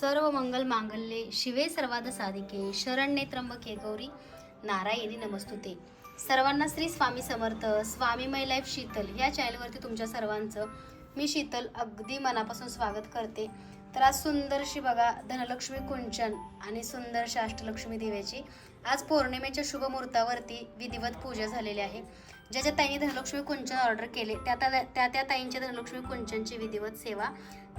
सर्व मंगल मांगल्ये शिवे सर्वाद साधिके शरण्ये त्र्यंबके गौरी नारायणी नमस्तुते. सर्वांना श्री स्वामी समर्थ स्वामी लाईफ शीतल या चॅनलवरती तुमच्या सर्वांचं मी शीतल अगदी मनापासून स्वागत करते. तर आज सुंदरशी बघा धनलक्ष्मी कुंचन आणि सुंदरशी अष्टलक्ष्मी देवीची आज पौर्णिमेच्या शुभ मुहूर्तावरती विधिवत पूजा झालेली आहे. ज्या ज्या ताईंनी धनलक्ष्मी कुंचन ऑर्डर केले त्या त्या त्या त्या ताईंच्या धनलक्ष्मी कुंचनची विधिवत सेवा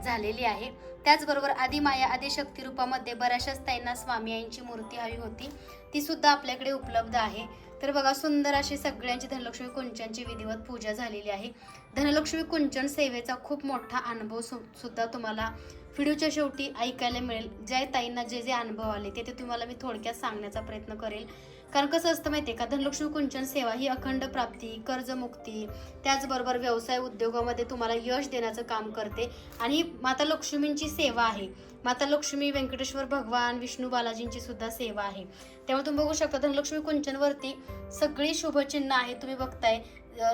झालेली आहे. त्याचबरोबर आदिमाया आदिशक्ती रूपामध्ये बऱ्याचशाच ताईंना स्वामी आईंची मूर्ती हवी होती. ती सुद्धा आपल्याकडे उपलब्ध आहे. तर बघा सुंदर अशी सगळ्यांची धनलक्ष्मी कुंचनची विधिवत पूजा झालेली आहे. धनलक्ष्मी कुंचन सेवेचा खूप मोठा अनुभव सु सुद्धा तुम्हाला व्हिडिओच्या शेवटी ऐकायला मिळेल. ज्या ताईंना जे जे अनुभव आले ते ते तुम्हाला मी थोडक्यात सांगण्याचा प्रयत्न करेल. कारण कसं असतं माहिती आहे का? धनलक्ष्मी कुंचन सेवा ही अखंड प्राप्ती कर्जमुक्ती त्याचबरोबर व्यवसाय उद्योगामध्ये तुम्हाला यश देण्याचं काम करते. आणि माता लक्ष्मींची सेवा आहे. माता लक्ष्मी व्यंकटेश्वर भगवान विष्णू बालाजींची सुद्धा सेवा आहे. त्यामुळे तुम्ही बघू शकता धनलक्ष्मी कुंचनवरती सगळी शुभचिन्ह आहेत तुम्ही बघताय.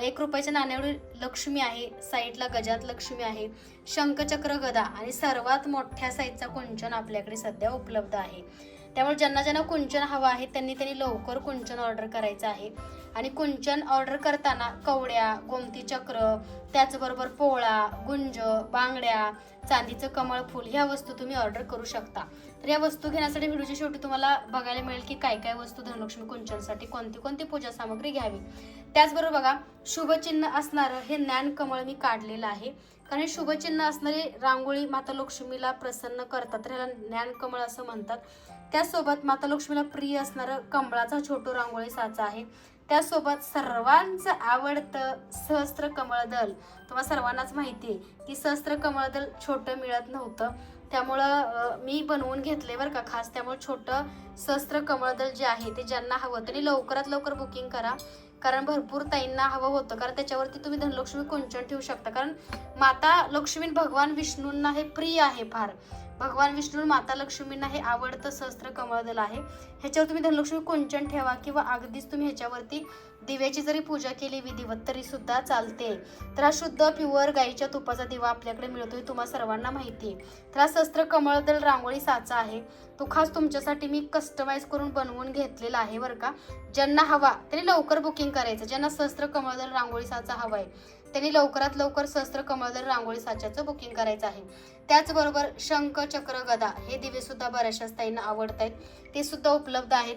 एक रुपयाच्या नाण्यावर लक्ष्मी आहे साईडला गजात लक्ष्मी आहे शंखचक्र गदा आणि सर्वात मोठ्या साईजचा कुंचन आपल्याकडे सध्या उपलब्ध आहे. त्यामुळे ज्यांना ज्यांना कुंचन हवं आहे त्यांनी त्यांनी लवकर कुंचन ऑर्डर करायचं आहे. आणि कुंचन ऑर्डर करताना कवड्या गोमती चक्र त्याचबरोबर पोळा गुंज बांगड्या चांदीचं कमळ फूल ह्या वस्तू तुम्ही ऑर्डर करू शकता. तर या वस्तू घेण्यासाठी व्हिडिओच्या शेवटी तुम्हाला बघायला मिळेल की काय काय वस्तू धनलक्ष्मी कुंचनसाठी कोणती कोणती पूजा सामग्री घ्यावी. त्याचबरोबर बघा शुभचिन्ह असणारं हे ज्ञान कमळ मी काढलेलं आहे. कारण शुभचिन्ह असणारी रांगोळी माता लक्ष्मीला प्रसन्न करतात. तर ह्याला ज्ञान कमळ असं म्हणतात. त्यासोबत माता लक्ष्मीला प्रिय असणारं कमळाचा छोटो रांगोळी साचा आहे. त्यासोबत सर्वांचं आवडतं सहस्त्र कमळदल तुम्हाला सर्वांनाच माहिती आहे की सहस्त्र कमळदल छोटं मिळत नव्हतं. त्यामुळं मी बनवून घेतले बरं का खास. त्यामुळे छोटं सहस्त्र कमळदल जे आहे ते ज्यांना हवं त्यांनी लवकरात लवकर बुकिंग करा. कारण भरपूर ताईंना हवं होतं. कारण त्याच्यावरती तुम्ही धनलक्ष्मी कुंचन ठेवू शकता. कारण माता लक्ष्मी भगवान विष्णूंना हे प्रिय आहे फार. भगवान विष्णू माता लक्ष्मींना हे आवडतं सहस्त्र कमळदल आहे. ह्याच्यावर तुम्ही धनलक्ष्मी कुंचन ठेवा किंवा अगदीच तुम्ही ह्याच्यावरती दिव्याची जरी पूजा केली विधिवत तरी सुद्धा चालते. तर हा शुद्ध प्युअर गाईच्या तुपाचा दिवा आपल्याकडे मिळतोय तुम्हाला सर्वांना माहिती आहे तर हा सहस्त्र कमळदल रांगोळी साचा आहे. तो खास तुमच्यासाठी मी कस्टमाइज करून बनवून घेतलेला आहे बरं का. ज्यांना हवा त्यांनी लवकर बुकिंग करायचं. ज्यांना सहस्त्र कमळदल रांगोळी साचा हवा आहे त्यांनी लवकरात लवकर सहस्त्र कमळदल रांगोळी साच्याचं बुकिंग करायचं आहे. त्याचबरोबर शंख चक्र गदा हे दिवे सुद्धा बऱ्याचशाच ताईंना आवडत आहेत ते सुद्धा उपलब्ध आहेत.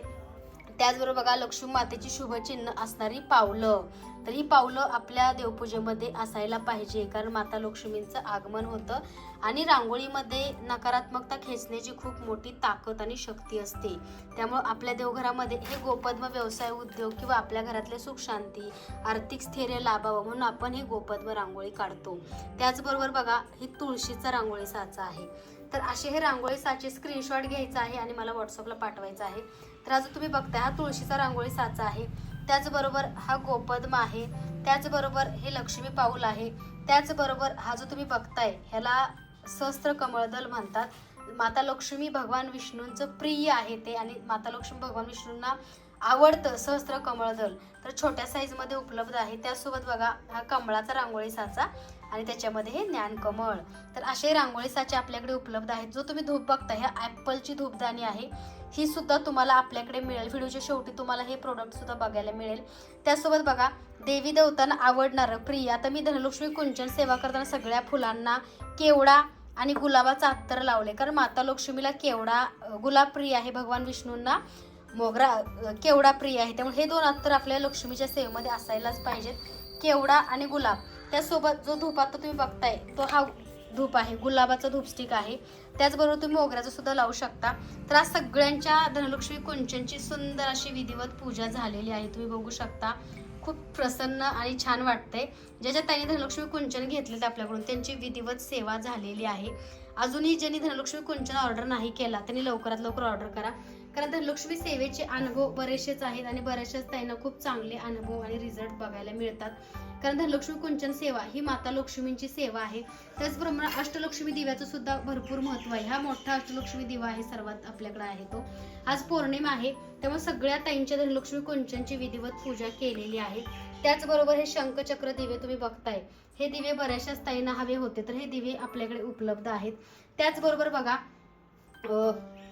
त्याचबरोबर बघा लक्ष्मी मातेची शुभचिन्ह असणारी पावलं. तर ही पावलं आपल्या देवपूजेमध्ये असायला पाहिजे कारण माता लक्ष्मींचं आगमन होतं. आणि रांगोळीमध्ये नकारात्मकता खेचण्याची खूप मोठी ताकद आणि शक्ती असते. त्यामुळं आपल्या देवघरामध्ये हे गोपद्म व्यवसाय उद्योग किंवा आपल्या घरातले सुख शांती आर्थिक स्थैर्य लाभावं म्हणून आपण ही गोपद्म रांगोळी काढतो. त्याचबरोबर बघा ही तुळशीचा रांगोळी साचा आहे. तर असे हे रांगोळी साचे स्क्रीनशॉट घ्यायचा आहे आणि मला व्हॉट्सअपला पाठवायचं आहे. तर आज तुम्ही बघताय हा तुळशीचा रांगोळी साचा आहे. त्याचबरोबर हा गोपद्म आहे. त्याचबरोबर हे लक्ष्मी पाऊल आहे. त्याचबरोबर हा जो तुम्ही बघताय ह्याला सहस्त्र कमळदल म्हणतात. माता लक्ष्मी भगवान विष्णूंचं प्रिय आहे ते आणि माता लक्ष्मी भगवान विष्णूंना आवडतं सहस्त्र कमळदल तर छोट्या साईजमध्ये उपलब्ध आहे. त्यासोबत बघा हा कमळाचा रांगोळी साचा आणि त्याच्यामध्ये हे ज्ञान कमळ तर असे रांगोळी साचे आपल्याकडे उपलब्ध आहेत. जो तुम्ही धूप बघता ह्या ॲपलची धूपदाणी आहे. ही सुद्धा तुम्हाला आपल्याकडे मिळेल. व्हिडिओच्या शेवटी तुम्हाला हे प्रोडक्ट सुद्धा बघायला मिळेल. त्यासोबत बघा देवी देवतांना आवडणारं प्रिय. आता मी धनलक्ष्मी कुंचन सेवा करताना सगळ्या फुलांना केवडा आणि गुलाबाचा अत्तर लावले कारण माता लक्ष्मीला केवडा गुलाब प्रिय आहे भगवान विष्णूंना. मोगरा केवडा प्रिय आहे. त्यामुळे हे दोन अत्तर आपल्या लक्ष्मीच्या सेवेमध्ये असायलाच पाहिजेत. केवडा आणि गुलाब. त्यासोबत जो धूप आता तुम्ही बघताय तो हा धूप आहे गुलाबाचा धूपस्टिक आहे. त्याचबरोबर तुम्ही मोगऱ्याचं सुद्धा लावू शकता. तर आज सगळ्यांच्या धनलक्ष्मी कुंचनची सुंदर अशी विधिवत पूजा झालेली आहे. तुम्ही बघू शकता. खूप प्रसन्न आणि छान वाटतंय. ज्याच्या त्यांनी धनलक्ष्मी कुंचन घेतलेत आपल्याकडून त्यांची विधिवत सेवा झालेली आहे. अजूनही ज्यांनी धनलक्ष्मी कुंचन ऑर्डर नाही केला त्यांनी लवकरात लवकर ऑर्डर करा. कारण धनलक्ष्मी सेवेचे अनुभव बरेचसेच आहेत आणि बऱ्याचशाच ताईंना खूप चांगले अनुभव आणि रिझल्ट बघायला मिळतात. कारण धनलक्ष्मी कुंचन सेवा ही माता लक्ष्मींची सेवा आहे. त्याचप्रमाणे अष्टलक्ष्मी दिव्याचं सुद्धा भरपूर महत्त्व आहे. हा मोठा अष्टलक्ष्मी दिवा आहे सर्वात आपल्याकडे आहे तो. आज पौर्णिमा आहे त्यामुळे सगळ्या ताईंच्या धनलक्ष्मी कुंचनची विधिवत पूजा केलेली आहे. त्याचबरोबर हे शंखचक्र दिवे तुम्ही बघताय. हे दिवे बऱ्याचशाच ताईंना हवे होते तर हे दिवे आपल्याकडे उपलब्ध आहेत. त्याचबरोबर बघा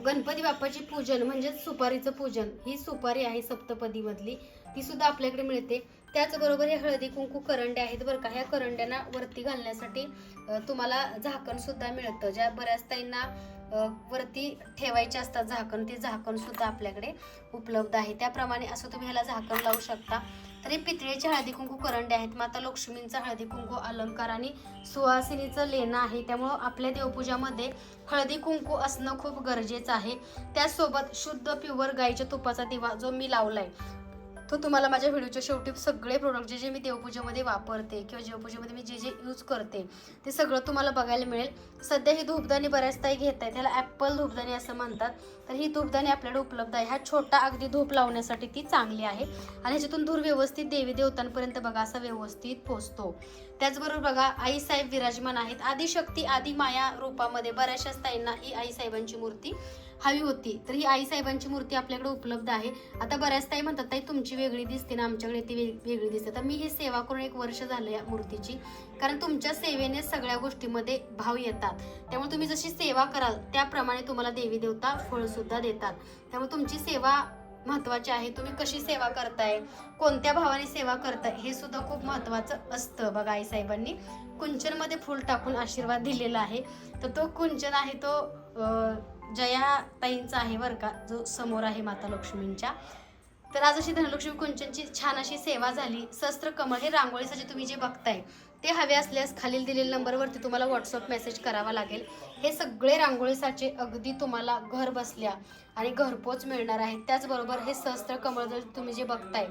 गणपती बाप्पाची पूजन म्हणजे सुपारीचं पूजन ही सुपारी आहे सप्तपदी मधली ती सुद्धा आपल्याकडे मिळते. त्याचबरोबर हे हळदी कुंकू करंडे आहेत बरं का. ह्या करंड्यांना वरती घालण्यासाठी तुम्हाला झाकण सुद्धा मिळतं. ज्या बऱ्याच ताईंना वरती ठेवायचे असतात झाकण ते झाकण सुद्धा आपल्याकडे उपलब्ध आहे. त्याप्रमाणे असं तुम्ही ह्याला झाकण लावू शकता. तर हे पितळेचे हळदी कुंकू करंडे आहेत. माता लक्ष्मींचा हळदी कुंकू अलंकार आणि सुहासिनीचं लेणं आहे. त्यामुळं आपल्या देवपूजामध्ये हळदी कुंकू असणं खूप गरजेचं आहे. त्याचसोबत शुद्ध प्युअर गाईच्या तुपाचा दिवा जो मी लावलाय तो तुम्हाला माझ्या व्हिडिओच्या शेवटी सगळे प्रोडक्ट जे जे मी देवपूजेमध्ये वापरते किंवा देवपूजेमध्ये मी जे जे यूज करते ते सगळं तुम्हाला बघायला मिळेल. सध्या ही धूपदाणी बऱ्याच ताई घेत आहेत. त्याला ॲपल धूपदाणी असं म्हणतात. तर ही धूपदाणी आपल्याकडे उपलब्ध आहे. हा छोटा अगदी धूप लावण्यासाठी ती चांगली आहे. आणि ह्याच्यातून धूर व्यवस्थित देवी देवतांपर्यंत बघा असा व्यवस्थित पोचतो. त्याचबरोबर बघा आईसाहेब विराजमान आहेत. आदिशक्ती आदि माया रूपामध्ये बऱ्याचशा ताईंना ही आई साहेबांची मूर्ती हवी होती. तर ही आई साहेबांची मूर्ती आपल्याकडे उपलब्ध आहे. आता बऱ्याच ताई म्हणतात ताई तुमची वेगळी दिसते ना आमच्याकडे ती वेग- वेगळी दिसते. तर मी ही सेवा करून एक वर्ष झालं या मूर्तीची. कारण तुमच्या सेवेने सगळ्या गोष्टीमध्ये भाव येतात. त्यामुळे तुम्ही जशी सेवा कराल त्याप्रमाणे तुम्हाला देवी देवता फळसुद्धा देतात. त्यामुळे तुमची सेवा महत्वाची आहे. तुम्ही कशी सेवा करताय कोणत्या भावाने सेवा करताय हे सुद्धा खूप महत्वाचं असतं बघा आई साहेबांनी. कुंचनमध्ये फुल टाकून आशीर्वाद दिलेला आहे. तर तो कुंचन आहे तो जया ताईंचा आहे बरं का जो समोर आहे माता लक्ष्मींच्या. तर आज अशी धनलक्ष्मी कुंचनची छान अशी सेवा झाली. शस्त्र कमळ हे रांगोळीसाठी तुम्ही जे बघताय ते हवे असल्यास खालील दिलेल्या नंबरवरती तुम्हाला व्हॉट्सअप मेसेज करावा लागेल. हे सगळे रांगोळीसाचे अगदी तुम्हाला घर बसल्या आणि घरपोच मिळणार आहे. त्याचबरोबर हे सहस्त्र कमळ जर तुम्ही जे बघताय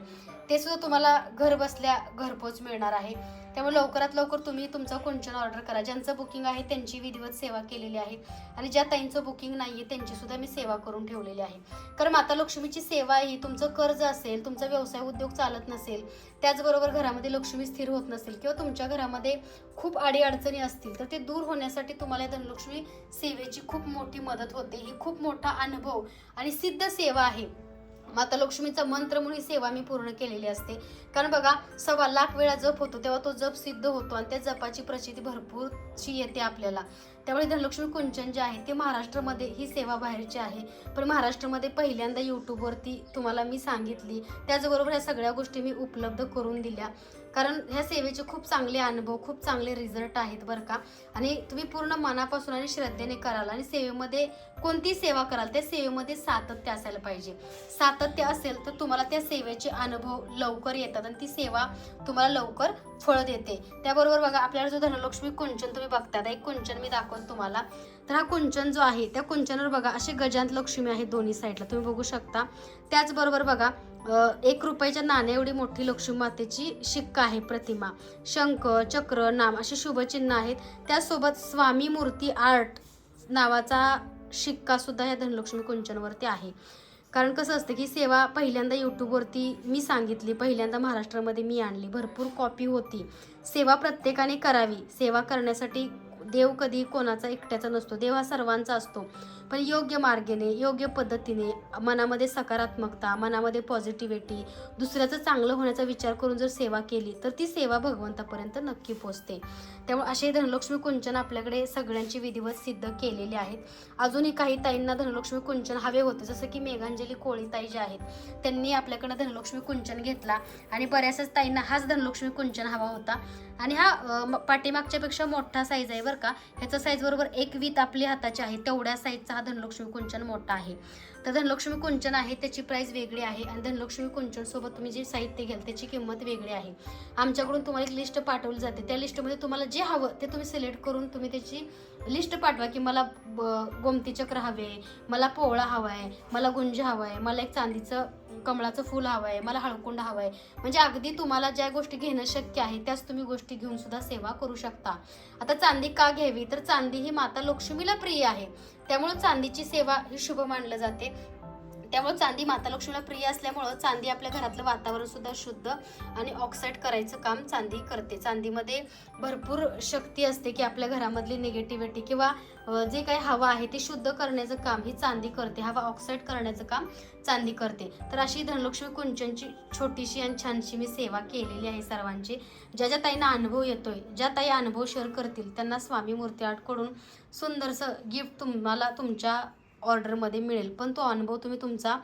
ते सुद्धा तुम्हाला घर बसल्या घरपोच मिळणार आहे. त्यामुळे लवकरात लवकर तुम्ही तुमचं कुंचन ऑर्डर करा. ज्यांचं बुकिंग आहे त्यांची विधिवत सेवा केलेली आहे. आणि ज्या ताईंचं बुकिंग नाही आहे त्यांचीसुद्धा मी सेवा करून ठेवलेली आहे. कारण माता लक्ष्मीची सेवा ही तुमचं कर्ज असेल तुमचा व्यवसाय उद्योग चालत नसेल त्याचबरोबर घरामध्ये लक्ष्मी स्थिर होत नसेल किंवा तुमच्या घरामध्ये खूप अडीअडचणी असतील तर ते दूर होण्यासाठी तुम्हाला धनलक्ष्मी सेवेची खूप मोठी मदत होते. ही खूप मोठा अनुभव आणि सिद्ध सेवा आहे. माता लक्ष्मीचा मंत्र म्हणून ही सेवा मी पूर्ण केलेली असते. कारण बघा सव्वा लाख वेळा जप होतो तेव्हा तो जप सिद्ध होतो आणि त्या जपाची प्रचिती भरपूरशी येते आपल्याला. त्यामुळे धनलक्ष्मी कुंचन जे आहे ते महाराष्ट्रामध्ये ही सेवा बाहेरची आहे. पण महाराष्ट्रामध्ये पहिल्यांदा यूट्यूबवरती तुम्हाला मी सांगितली. त्याचबरोबर ह्या सगळ्या गोष्टी मी उपलब्ध करून दिल्या. कारण ह्या सेवेचे खूप चांगले अनुभव खूप चांगले रिझल्ट आहेत बरं का. आणि तुम्ही पूर्ण मनापासून आणि श्रद्धेने कराल आणि सेवेमध्ये कोणती सेवा कराल त्या सेवेमध्ये सातत्य असायला पाहिजे. सातत्य असेल तर तुम्हाला त्या सेवेचे अनुभव लवकर येतात आणि ती सेवा तुम्हाला लवकर फळ देते. त्याबरोबर बघा आपल्याला जो धनलक्ष्मी कुंचन तुम्ही बघता एक कुंचन मी दाखवत तुम्हाला. तर हा कुंचन जो आहे त्या कुंचनवर बघा असे गजांत लक्ष्मी आहे दोन्ही साईडला तुम्ही बघू शकता. त्याचबरोबर बघा एक रुपयाच्या नाण्या एवढी मोठी लक्ष्मी मातेची शिक्का आहे प्रतिमा. शंख चक्र नाम असे शुभचिन्ह आहेत. त्यासोबत स्वामी मूर्ती आर्ट नावाचा शिक्का सुद्धा या धनलक्ष्मी कुंचनवरती आहे. कारण कसं असतं की सेवा पहिल्यांदा यूट्यूबवरती मी सांगितली पहिल्यांदा महाराष्ट्रामध्ये मी आणली. भरपूर कॉपी होती. सेवा प्रत्येकाने करावी. सेवा करण्यासाठी देव कधी कोणाचा एकट्याचा नसतो. देव हा सर्वांचा असतो. पण योग्य मार्गाने योग्य पद्धतीने मनामध्ये सकारात्मकता मनामध्ये पॉझिटिव्हिटी दुसऱ्याचं चांगलं होण्याचा विचार करून जर सेवा केली तर ती सेवा भगवंतापर्यंत नक्की पोचते त्यामुळे असे धनलक्ष्मी कुंचन आपल्याकडे सगळ्यांची विधिवत सिद्ध केलेले आहेत. अजूनही काही ताईंना धनलक्ष्मी कुंचन हवे होते जसं की मेघांजली कोळीताई जे आहेत त्यांनी आपल्याकडं धनलक्ष्मी कुंचन घेतला आणि बऱ्याचशाच ताईंना हाच धनलक्ष्मी कुंचन हवा होता. आणि हा पाठीमागच्यापेक्षा मोठा साईज आहे बरं का. ह्याचा साईज बरोबर एक वीत आपली हाताची आहे तेवढ्या साईजचा हा धनलक्ष्मी कुंचन मोठा आहे. तर धनलक्ष्मी कुंचन आहे त्याची प्राईस वेगळी आहे आणि धनलक्ष्मी कुंचन सोबत तुम्ही जे साहित्य घ्याल त्याची किंमत वेगळी आहे. आमच्याकडून तुम्हाला एक लिस्ट पाठवली जाते. त्या लिस्टमध्ये तुम्हाला जे हवं ते तुम्ही सिलेक्ट करून तुम्ही त्याची लिस्ट पाठवा की मला ब- गोमती चक्र हवे मला पोवळा हवा आहे मला गुंज हवा आहे मला एक चांदीचं कमळाचं फूल हवं आहे मला हळकुंड हवं आहे म्हणजे अगदी तुम्हाला ज्या गोष्टी घेणं शक्य आहे त्याच तुम्ही गोष्टी घेऊन सुद्धा सेवा करू शकता. आता चांदी का घ्यावी? तर चांदी ही माता लक्ष्मीला प्रिय आहे. त्यामुळे चांदीची सेवा ही शुभ मानलं जाते. त्यामुळे चांदी माता लक्ष्मीला प्रिय असल्यामुळं चांदी आपल्या घरातलं वातावरण सुद्धा शुद्ध आणि ऑक्साईड करायचं काम चांदी करते. चांदीमध्ये भरपूर शक्ती असते की आपल्या घरामधली निगेटिव्हिटी किंवा जे काही हवा आहे ते शुद्ध करण्याचं काम ही चांदी करते. हवा ऑक्साईड करण्याचं काम चांदी करते. तर अशी धनलक्ष्मी कुंचनची छोटीशी आणि छानशी मी सेवा केलेली आहे सर्वांची. ज्या ज्या ताईंना अनुभव येतोय ज्या ताई अनुभव शेअर करतील त्यांना स्वामी मूर्ती आर्टकडून सुंदरसं गिफ्ट तुम्हाला तुमच्या ऑर्डरमध्ये मिळेल. पण तो अनुभव तुम्ही तुमचा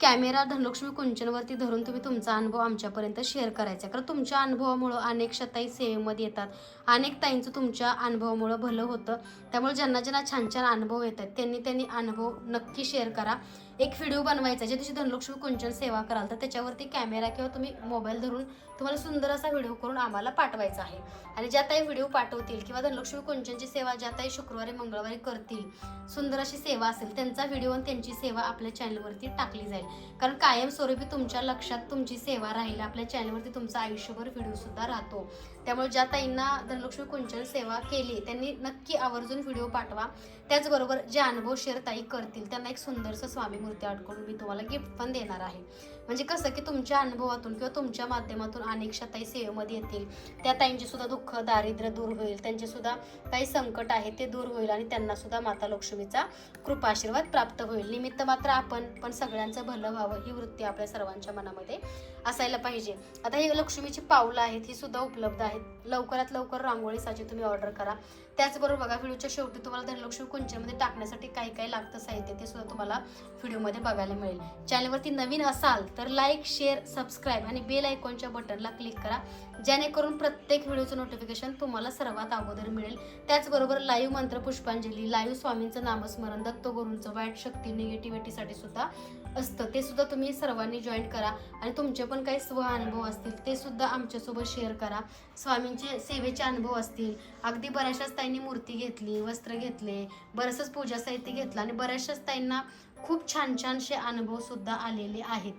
कॅमेरा धनलक्ष्मी कुंचनवरती धरून तुम्ही तुमचा अनुभव आमच्यापर्यंत शेअर करायचा आहे. कारण तुमच्या अनुभवामुळं अनेक शताई सेवेमध्ये येतात. अनेक ताईंचं तुमच्या अनुभवामुळं भलं होतं. त्यामुळे ज्यांना ज्यांना छान छान अनुभव येतात त्यांनी त्यांनी अनुभव नक्की शेअर करा. एक व्हिडिओ बनवायचा ज्या दिवशी धनलक्ष्मी कुंचन सेवा कराल तर त्याच्यावरती कॅमेरा किंवा तुम्ही मोबाईल धरून तुम्हाला सुंदर असा व्हिडिओ करून आम्हाला पाठवायचा आहे. आणि ज्या ताई व्हिडिओ पाठवतील किंवा धनलक्ष्मी कुंचनची सेवा ज्या ताई शुक्रवारी मंगळवारी करतील सुंदर अशी सेवा असेल त्यांचा व्हिडिओ आणि त्यांची सेवा आपल्या चॅनलवरती टाकली जाईल. कारण कायमस्वरूपी तुमच्या लक्षात तुमची सेवा राहील आपल्या चॅनलवरती तुमचा आयुष्यभर व्हिडिओसुद्धा राहतो. त्यामुळे ज्या ताईंना धनलक्ष्मी कुंचन सेवा केली त्यांनी नक्की आवर्जून व्हिडिओ पाठवा. त्याचबरोबर जे अनुभव शेअर ताई करतील त्यांना एक सुंदरसं स्वामी मूर्ती आर्ट करून मी तुम्हाला गिफ्ट पण देणार आहे. म्हणजे कसं की तुमच्या अनुभवातून किंवा तुमच्या माध्यमातून अनेकशा ताई सेवेमध्ये येतील. त्या ताईंचे सुद्धा दुःख दारिद्र्य दूर होईल. त्यांचे सुद्धा काही संकट आहे ते दूर होईल आणि त्यांना सुद्धा माता लक्ष्मीचा कृपाशीर्वाद प्राप्त होईल. निमित्त मात्र आपण पण सगळ्यांचं भलं व्हावं ही वृत्ती आपल्या सर्वांच्या मनामध्ये असायला पाहिजे. आता ही लक्ष्मीची पावलं आहेत ही सुद्धा उपलब्ध आहेत. लवकरात लवकर रांगोळीसाठी तुम्ही ऑर्डर करा. त्याचबरोबर बघा व्हिडिओच्या शेवटी तुम्हाला धनलक्ष्मी कुंचनमध्ये टाकण्यासाठी काय काय लागतं साहित्य ते सुद्धा तुम्हाला व्हिडिओमध्ये बघायला मिळेल. चॅनलवरती नवीन असाल तर लाईक शेअर सबस्क्राईब आणि बेल आयकॉनच्या बटनला क्लिक करा. जेणेकरून प्रत्येक व्हिडिओचं नोटिफिकेशन तुम्हाला सर्वात अगोदर मिळेल. त्याचबरोबर लाईव्ह मंत्र पुष्पांजली लाईव्ह स्वामींचं नामस्मरण दत्तगुरूंचं वाईट शक्ती निगेटिव्हिटीसाठी सुद्धा असतं ते सुद्धा तुम्ही सर्वांनी जॉईन करा आणि तुमचे पण काही स्व अनुभव असतील ते सुद्धा आमच्यासोबत शेअर करा. स्वामींचे सेवेचे अनुभव असतील. अगदी बऱ्याचशाच ताईंनी मूर्ती घेतली वस्त्र घेतले बरंचसंच पूजा साहित्य घेतलं आणि बऱ्याचशाच ताईंना खूप छान छानसे अनुभव सुद्धा आलेले आहेत.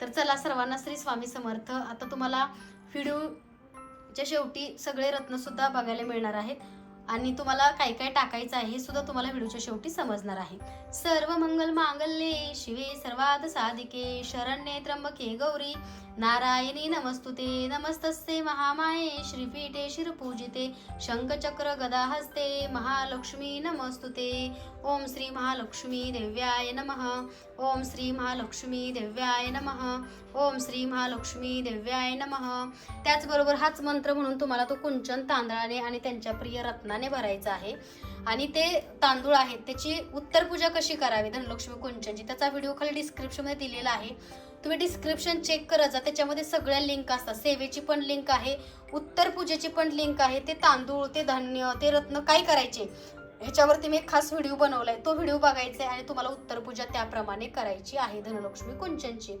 तर चला सर्वांना श्री स्वामी समर्थ. आता तुम्हाला व्हिडिओच्या शेवटी सगळे रत्न सुद्धा बघायला मिळणार आहेत. आणि तुम्हाला काय काय टाकायचं आहे हे सुद्धा तुम्हाला व्हिडिओच्या शेवटी समजणार आहे. सर्व मंगल मांगल्ये शिवे सर्वाद साधिके शरण्ये त्र्यंबके गौरी नारायणी नमस्तुते नमस्तस्ते महामाये श्रीपीठे शिरपूजिते शंखचक्र गदाहस्ते महालक्ष्मी नमस्तुते। ओम श्री महालक्ष्मी देव्याय नमः। ओम श्री महालक्ष्मी देव्याय नमः। ओम श्री महालक्ष्मी देव्याय नमः। त्याचबरोबर हाच मंत्र म्हणून तुम्हाला तो कुंचन तांदळाने आणि त्यांच्या प्रिय रत्नाने भरायचा आहे. आणि ते तांदूळ आहेत त्याची उत्तर पूजा कशी करावी? धनलक्ष्मी कुंचनची. त्याचा व्हिडिओ खाली डिस्क्रिप्शनमध्ये दिलेला आहे. तुम्ही डिस्क्रिप्शन चेक करत जा. त्याच्यामध्ये सगळ्या लिंक असतात. सेवेची पण लिंक आहे उत्तर पूजेची पण लिंक आहे ते तांदूळ ते धान्य ते रत्न काय करायचे? ह्याच्यावरती मी एक खास व्हिडिओ बनवलाय. तो व्हिडिओ बघायचा आहे आणि तुम्हाला उत्तर पूजा त्याप्रमाणे करायची आहे धनलक्ष्मी कुंचनची.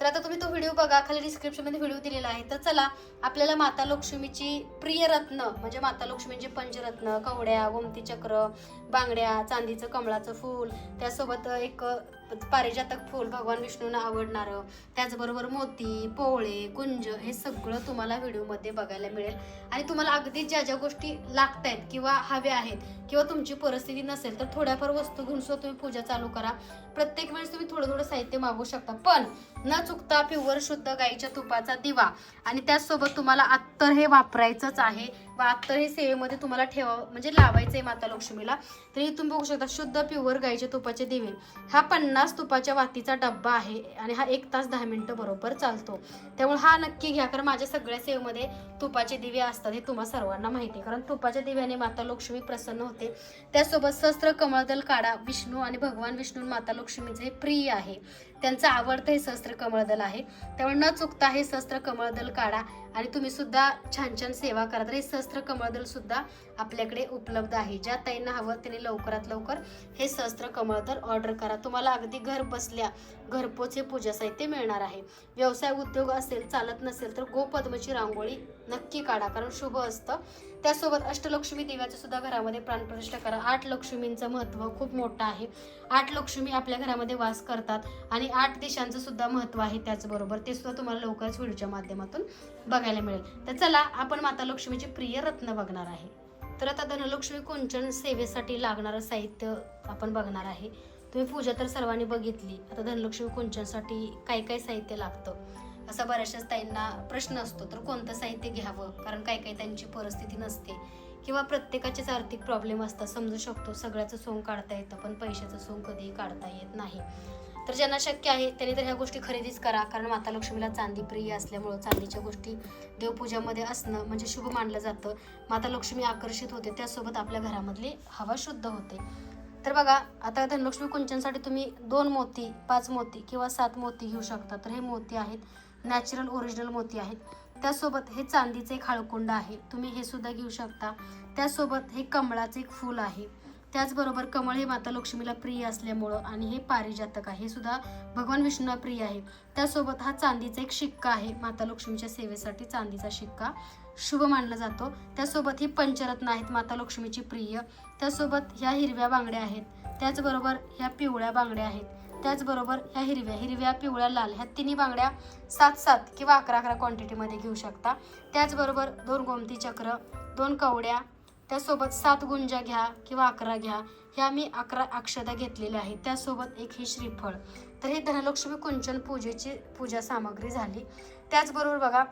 तर आता तुम्ही तो व्हिडिओ बघा. खाली डिस्क्रिप्शनमध्ये व्हिडिओ दिलेला आहे. तर चला आपल्याला माता लक्ष्मीची प्रिय रत्न म्हणजे माता लक्ष्मीचे पंचरत्न कवड्या गोमती चक्र बांगड्या चांदीचं कमळाचं फूल त्यासोबत एक पारिजातक फूल भगवान विष्णूंना आवडणारं त्याचबरोबर मोती पोवळे कुंज हे सगळं तुम्हाला व्हिडिओमध्ये बघायला मिळेल. आणि तुम्हाला अगदी ज्या ज्या गोष्टी लागत आहेत किंवा हव्या आहेत किंवा तुमची परिस्थिती नसेल तर थोड्याफार वस्तू घेऊन सुद्धा तुम्ही पूजा चालू करा. प्रत्येक वेळेस तुम्ही थोडं थोडं साहित्य मागू शकता. पण न चुकता प्युअर शुद्ध गाईच्या तुपाचा दिवा आणि त्याचसोबत तुम्हाला अत्तर हे वापरायचंच आहे. व अत्तर हे सेवेमध्ये तुम्हाला ठेवा म्हणजे लावायचं आहे माता लक्ष्मीला. तर तुम्ही बघू शकता शुद्ध प्युअर गाईच्या तुपाचे दिवे. हा पन्नास तुपाच्या वातीचा डब्बा आहे आणि हा एक तास दहा मिनिटं बरोबर चालतो. त्यामुळे हा नक्की घ्या कारण माझ्या सगळ्या सेवेमध्ये तुपाचे दिवे असतात हे तुम्हाला सर्वांना माहिती आहे. कारण तुपाच्या दिव्याने माता लक्ष्मी प्रसन्न होते त्यासोबत सहस्त्र कमळदल काढा विष्णू आणि भगवान विष्णू माता लक्ष्मीचे हे प्रिय आहे. त्यांचं आवडतं हे सहस्त्र कमळदल आहे. त्यामुळे न चुकता हे सहस्त्र कमळदल काढा आणि तुम्ही सुद्धा छान छान सेवा करा. तर हे सहस्त्र कमळदल सुद्धा आपल्याकडे उपलब्ध आहे. ज्या ताईंना हवं त्यांनी लवकरात लवकर हे सहस्त्र कमळदल ऑर्डर करा. तुम्हाला अगदी घर बसल्या घरपोच हे पूजा साहित्य मिळणार आहे. व्यवसाय उद्योग असेल चालत नसेल तर गोपद्मची रांगोळी नक्की काढा. कारण शुभ असतं. त्यासोबत अष्टलक्ष्मी देवाचं सुद्धा घरामध्ये प्राणप्रतिष्ठा करा. आठ लक्ष्मींचं महत्त्व खूप मोठं आहे. आठ लक्ष्मी आपल्या घरामध्ये वास करतात आणि आठ दिशांचं सुद्धा महत्त्व आहे त्याचबरोबर. ते सुद्धा तुम्हाला लवकरच व्हिडिओच्या माध्यमातून बघायला मिळेल. तर चला आपण माता लक्ष्मीचे प्रिय रत्न बघणार आहे. तर आता धनलक्ष्मी कुंचन सेवेसाठी लागणारं साहित्य आपण बघणार आहे. तुम्ही पूजा तर सर्वांनी बघितली. आता धनलक्ष्मी कुंचनसाठी काय काय साहित्य लागतं? असा बऱ्याचशाच ताईंना प्रश्न असतो. तर कोणतं साहित्य घ्यावं? कारण काही काही त्यांची परिस्थिती नसते. किंवा प्रत्येकाचेच आर्थिक प्रॉब्लेम असतात. समजू शकतो. सगळ्याचं सोंग काढता येतं पण पैशाचं सोंग कधीही काढता येत नाही. तर ज्यांना शक्य आहे त्यांनी तर ह्या गोष्टी खरेदीच करा. कारण माता लक्ष्मीला चांदी प्रिय असल्यामुळं चांदीच्या गोष्टी देवपूजामध्ये असणं म्हणजे शुभ मानलं जातं. माता लक्ष्मी आकर्षित होते त्यासोबत आपल्या घरामधली हवा शुद्ध होते. तर बघा आता धनलक्ष्मी कुंचनसाठी तुम्ही दोन मोती पाच मोती किंवा सात मोती घेऊ शकता. तर हे मोती आहेत नॅचरल ओरिजिनल मोती आहेत. त्यासोबत हे चांदीचे एक हळकुंड आहे तुम्ही हे सुद्धा घेऊ शकता. त्यासोबत हे कमळाचे एक फूल आहे. त्याचबरोबर कमळ हे माता लक्ष्मीला प्रिय असल्यामुळं आणि हे पारिजातक आहे हे सुद्धा भगवान विष्णूला प्रिय आहे. त्यासोबत हा चांदीचा एक शिक्का आहे माता लक्ष्मीच्या सेवेसाठी चांदीचा शिक्का शुभ मानला जातो. त्यासोबत ही पंचरत्न आहेत माता लक्ष्मीची प्रिय. त्यासोबत ह्या हिरव्या बांगड्या आहेत त्याचबरोबर ह्या पिवळ्या बांगड्या आहेत त्याचबरोबर ह्या हिरव्या हिरव्या पिवळ्या लाल ह्या तिन्ही बांगड्या सात सात किंवा अकरा अकरा क्वांटिटीमध्ये घेऊ शकता. त्याचबरोबर दोन गोमती चक्र दोन कवड्या त्यासोबत सात गुंजा घ्या किंवा अकरा घ्या ह्या मी अकरा अक्षदा घेतलेल्या आहेत. त्यासोबत एक हे श्रीफळ. तर हे धनलक्ष्मी कुंचन पूजेची पूजा सामग्री झाली. त्याचबरोबर बघा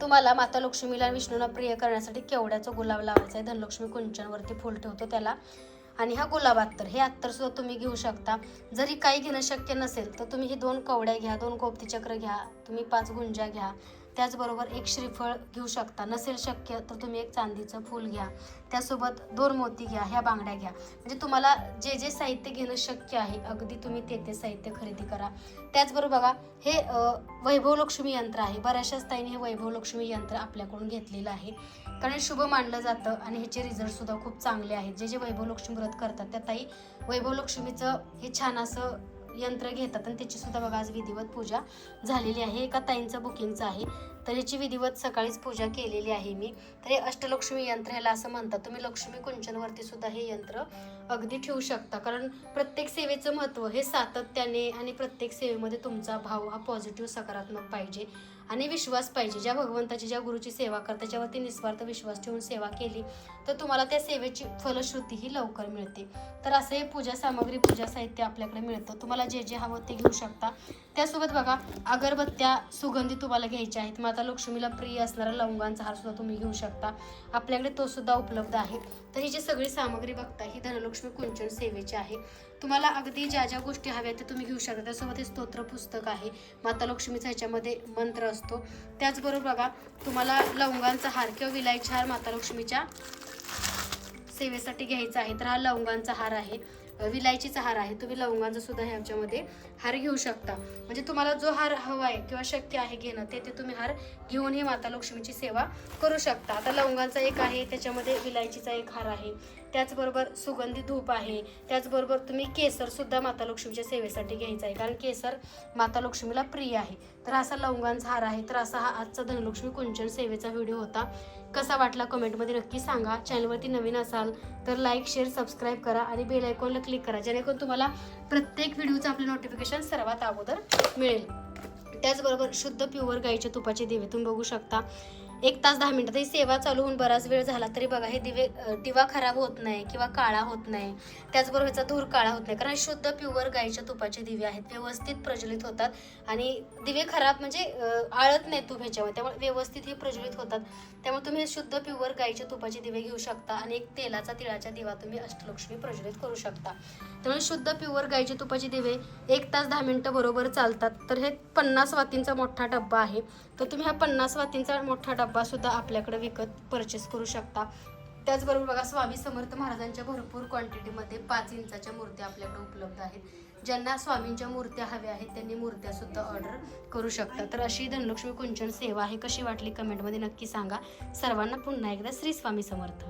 तुम्हाला माता लक्ष्मीला आणि विष्णूला प्रिय करण्यासाठी केवड्याचा गुलाब लावायचा आहे. धनलक्ष्मी कुंचनवरती फुल ठेवतो त्याला. आणि हा गुलाब अत्तर हे अत्तरसुद्धा तुम्ही घेऊ शकता. जरी काही घेणं शक्य नसेल तर तुम्ही ही दोन कवड्या घ्या दोन कोपती चक्र घ्या तुम्ही पाच गुंजा घ्या. त्याचबरोबर एक श्रीफळ घेऊ शकता. नसेल शक्य तर तुम्ही एक चांदीचं फूल घ्या. त्यासोबत दोन मोती घ्या ह्या बांगड्या घ्या. म्हणजे तुम्हाला जे जे साहित्य घेणं शक्य आहे अगदी तुम्ही ते ते साहित्य खरेदी करा. त्याचबरोबर बघा हे वैभवलक्ष्मी वैभव लक्ष्मी यंत्र आहे. बऱ्याचशाच ताईने हे वैभव लक्ष्मी यंत्र आपल्याकडून घेतलेलं आहे. कारण शुभ मानलं जातं आणि ह्याचे रिझल्टसुद्धा खूप चांगले आहेत. जे जे वैभव लक्ष्मी व्रत करतात त्या ताई वैभव लक्ष्मीचं हे छान असं यंत्र घेतात आणि त्याची सुद्धा बघा आज विधिवत पूजा झालेली आहे. एका ताईंचं बुकिंगचं आहे. तर याची विधिवत सकाळीच पूजा केलेली आहे मी. तर हे अष्टलक्ष्मी यंत्र ह्याला असं म्हणतात. तुम्ही लक्ष्मी कुंचनवरती सुद्धा हे यंत्र अगदी ठेवू शकता. कारण प्रत्येक सेवेचं महत्त्व हे सातत्याने आणि प्रत्येक सेवेमध्ये तुमचा भाव हा पॉझिटिव्ह सकारात्मक पाहिजे. आणि विश्वास पाहिजे. ज्या भगवंताची ज्या गुरुची सेवा करता त्याच्यावरती निस्वार्थ विश्वास ठेवून सेवा केली तर तुम्हाला त्या सेवेची फलश्रुती ही लवकर मिळते. तर असं हे पूजा सामग्री पूजा साहित्य आपल्याकडे मिळतं. तुम्हाला जे जे हवं ते घेऊ शकता. त्यासोबत बघा अगरबत्त्या सुगंधी तुम्हाला घ्यायच्या आहेत. माता लक्ष्मीला प्रिय असणारा लवंगांचा हार सुद्धा तुम्ही घेऊ शकता. आपल्याकडे तो सुद्धा उपलब्ध आहे. तर ही जी सगळी सामग्री बघता ही धनलक्ष्मी कुंचन सेवेची आहे. तुम्हाला अगदी ज्या ज्या गोष्टी हव्या त्या तुम्ही घेऊ शकता. त्यासोबत हे स्तोत्र पुस्तक आहे. माता लक्ष्मीचा ह्याच्यामध्ये मंत्र असतो. त्याचबरोबर बघा तुम्हाला लवंगांचा हार किंवा विलायची हार माता लक्ष्मीच्या सेवेसाठी घ्यायचा आहे. तर हा लवंगांचा हार आहे. विलायचीचा हार आहे. तुम्ही लवंगांचा सुद्धा ह्याच्यामध्ये हार घेऊ शकता. म्हणजे तुम्हाला जो हार हवा आहे किंवा शक्य आहे घेणं ते ते तुम्ही हार घेऊन ही माता लक्ष्मीची सेवा करू शकता. आता लवंगांचा एक आहे त्याच्यामध्ये विलायचीचा एक हार आहे. त्याचबरोबर सुगंधी धूप आहे. त्याचबरोबर तुम्ही केसरसुद्धा माता लक्ष्मीच्या सेवेसाठी घ्यायचा आहे. कारण केसर माता लक्ष्मीला प्रिय आहे. तर असा लवंगांचा हार आहे. तर असा हा आजचा धनलक्ष्मी कुंचन सेवेचा व्हिडिओ होता. कसा वाटला कमेंटमध्ये नक्की सांगा. चॅनलवरती नवीन असाल तर लाईक शेअर सबस्क्राईब करा आणि बेल आयकॉनला क्लिक करा. जेणेकरून तुम्हाला प्रत्येक व्हिडिओचं आपलं नोटिफिकेशन सर्वात अगोदर मिळेल. त्याचबरोबर शुद्ध प्युअर गाईच्या तुपाचे दिवे तुम्ही बघू शकता. एक तास दहा मिनटं ही सेवा चालू होऊन बराच वेळ झाला तरी बघा हे दिवे दिवा खराब होत नाही किंवा काळा होत नाही. त्याचबरोबर ह्याचा धूर काळा होत नाही. कारण शुद्ध प्युअर गाईच्या तुपाचे दिवे आहेत व्यवस्थित प्रज्वलित होतात. आणि दिवे खराब म्हणजे आळत नाही तूप ह्याच्यावर त्यामुळे व्यवस्थित हे प्रज्वलित होतात. त्यामुळे तुम्ही हे शुद्ध प्युअर गाईच्या तुपाचे दिवे घेऊ शकता आणि एक तेलाचा तिळाचा दिवा तुम्ही अष्टलक्ष्मी प्रज्वलित करू शकता. त्यामुळे शुद्ध प्युअर गाईचे तुपाचे दिवे एक तास दहा मिनटं बरोबर चालतात. तर हे पन्नास वातींचा मोठा डब्बा आहे. तर तुम्ही हा पन्नास वातींचा मोठा डब्बा सुद्धा आपल्याकडे विकत परचेस करू शकता. त्याचबरोबर बघा स्वामी समर्थ महाराजांच्या भरपूर क्वांटिटीमध्ये पाच इंचाच्या मूर्त्या आपल्याकडे उपलब्ध आहेत. ज्यांना स्वामींच्या मूर्त्या हव्या आहेत त्यांनी मूर्त्या सुद्धा ऑर्डर करू शकता. तर अशी धनलक्ष्मी कुंचन सेवा आहे कशी वाटली कमेंटमध्ये नक्की सांगा. सर्वांना पुन्हा एकदा श्री स्वामी समर्थ.